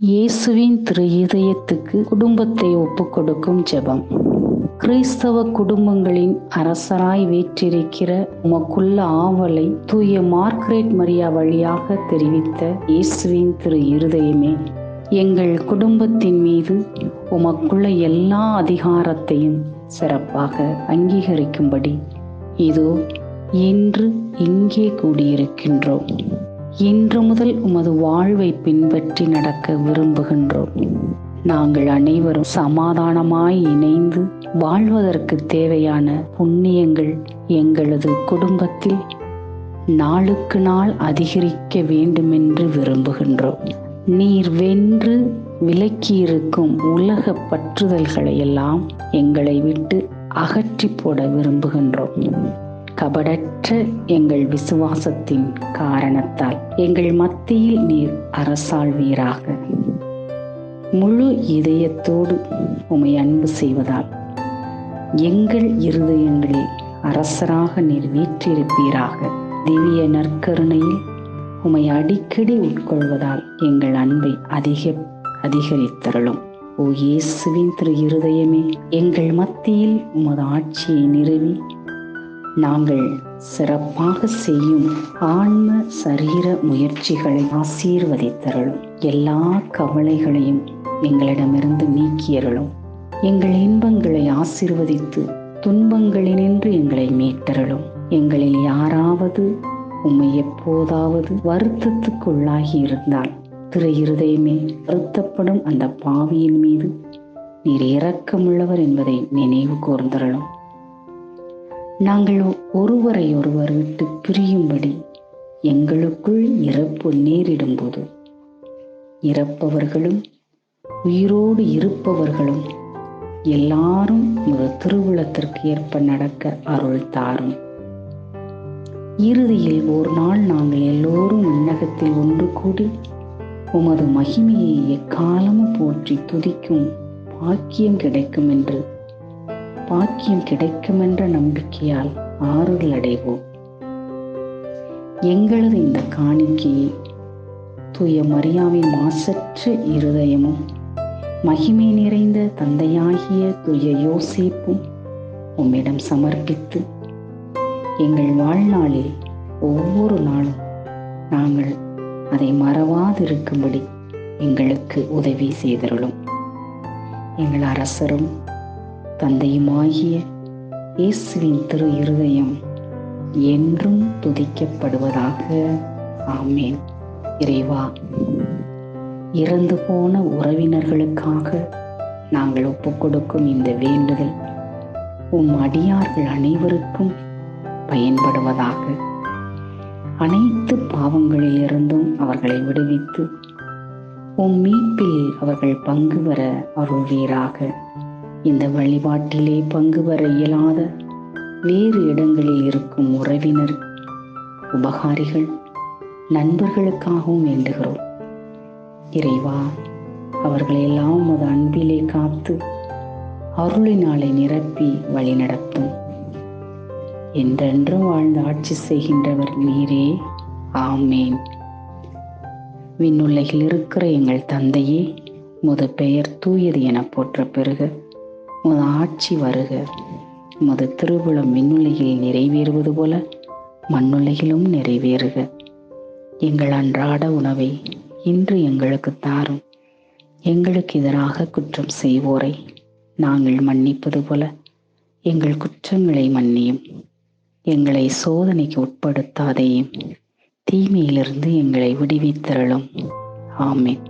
இயேசுவின் திரு இதயத்துக்கு குடும்பத்தை ஒப்புக்கொடுக்கும் ஜெபம். கிறிஸ்தவ குடும்பங்களின் அரசராய் வீற்றிருக்கிற உமக்குள்ள ஆவலை தூய மார்க்ரேட் மரியா வழியாக தெரிவித்த இயேசுவின் திரு இருதயமே எங்கள் குடும்பத்தின் மீது உமக்குள்ள எல்லா அதிகாரத்தையும் சிறப்பாக அங்கீகரிக்கும்படி இதோ இன்று இங்கே கூடியிருக்கின்றோம். இன்று முதல் உமது வாழ்வை பின்பற்றி நடக்க விரும்புகின்றோம். நாங்கள் அனைவரும் சமாதானமாய் இணைந்து வாழ்வதற்கு தேவையான புண்ணியங்கள் எங்களது குடும்பத்தில் நாளுக்கு நாள் அதிகரிக்க வேண்டுமென்று விரும்புகின்றோம். நீர் வென்று விலக்கியிருக்கும் உலக பற்றுதல்களை எல்லாம் எங்களை விட்டு அகற்றி போட விரும்புகின்றோம். கபடற்ற எங்கள் விசுவாசத்தின் காரணத்தால் எங்கள் மத்தியில் நீர் அரசாழ்வீராக. முழு இதயத்தோடு உமை அன்பு செய்வதால் எங்கள் இருதயங்களில் அரசராக நீர் வீற்றிருப்பீராக. திவ்ய நற்கருணையில் உமை அடிக்கடி உட்கொள்வதால் எங்கள் அன்பை அதிக அதிகரித்தருளும். ஓ இயேசுவின் திரு இருதயமே எங்கள் மத்தியில் உமது ஆட்சியை நிறுவி நாங்கள் சிறப்பாக செய்யும் ஆன்ம சரீர முயற்சிகளை ஆசீர்வதித்தருளும். எல்லா கவலைகளையும் எங்களிடமிருந்து நீக்கியருளும். எங்கள் இன்பங்களை ஆசீர்வதித்து துன்பங்களினின்று எங்களை மீட்டருளும். எங்களில் யாராவது உம்மை எப்போதாவது வருத்தத்துக்குள்ளாகி இருந்தால் திரு இருதயமே வருத்தப்படும் அந்த பாவியின் மீது. நீர் இரக்கமுள்ளவர் என்பதை நினைவு கூர்ந்தருளும். நாங்கள் ஒருவரை ஒருவர் விட்டு பிரியும்படி எங்களுக்குள் இறப்பு நேரிடும்போது இறப்பவர்களும் உயிரோடு இருப்பவர்களும் எல்லாரும் ஒரு திருவிழத்திற்கு ஏற்ப நடக்க அருள் தாரும். இறுதியில் ஒரு நாள் நாங்கள் எல்லோரும் விண்ணகத்தில் ஒன்று கூடி உமது மகிமையை எக்காலமும் போற்றி துதிக்கும் பாக்கியம் கிடைக்கும் என்று பாக்கியம் கிடைக்கும் என்ற நம்பிக்கையால் ஆறுதல் அடைவோம். எங்களது இந்த காணிக்கையை தூய மரியாவின் மாசற்ற இருதயமும் மகிமை நிறைந்த தந்தையாகிய தூய யோசிப்பும் உம்மிடம் சமர்ப்பித்து எங்கள் வாழ்நாளில் ஒவ்வொரு நாளும் நாங்கள் அதை மறவாதிருக்கும்படி எங்களுக்கு உதவி செய்தருளும். எங்கள் அரசரும் தந்தையுமாகிய இயேசுவின் திரு இருதயம் என்றும் துதிக்கப்படுவதாக. ஆமேன். இறைவா இறந்து போன உறவினர்களுக்காக நாங்கள் ஒப்புக்கொடுக்கும் இந்த வேண்டுதல் உம் அடியார்கள் அனைவருக்கும் பயன்படுவதாக. அனைத்து பாவங்களிலிருந்தும் அவர்களை விடுவித்து உம் மீட்பில் அவர்கள் பங்கு வர அருள்வீராக. இந்த வழிபாட்டிலே பங்கு வர இயலாத வேறு இடங்களில் இருக்கும் உறவினர் உபகாரிகள் நண்பர்களுக்காகவும் வேண்டுகிறோம். இறைவா அவர்களையெல்லாம் உமது அன்பிலே காத்து அருளினாலே நிரப்பி வழிநடத்தும். என்றென்றும் வாழ்ந்து ஆட்சி செய்கின்றவர் நீரே. ஆமேன். விண்ணுலகில் இருக்கிற எங்கள் தந்தையே முது பெயர் தூயது என போற்ற பெறுக. உமது ஆட்சி வருக. உமது திருவிழம் மின்னுலகில் நிறைவேறுவது போல மண்ணுலகிலும் நிறைவேறுக. எங்கள் அன்றாட உணவை இன்று எங்களுக்கு தாரும். எங்களுக்கு எதிராக குற்றம் செய்வோரை நாங்கள் மன்னிப்பது போல எங்கள் குற்றங்களை மன்னியும். எங்களை சோதனைக்கு உட்படுத்தாதேயும் தீமையிலிருந்து எங்களை விடுவித்தருளும். ஆமேன்.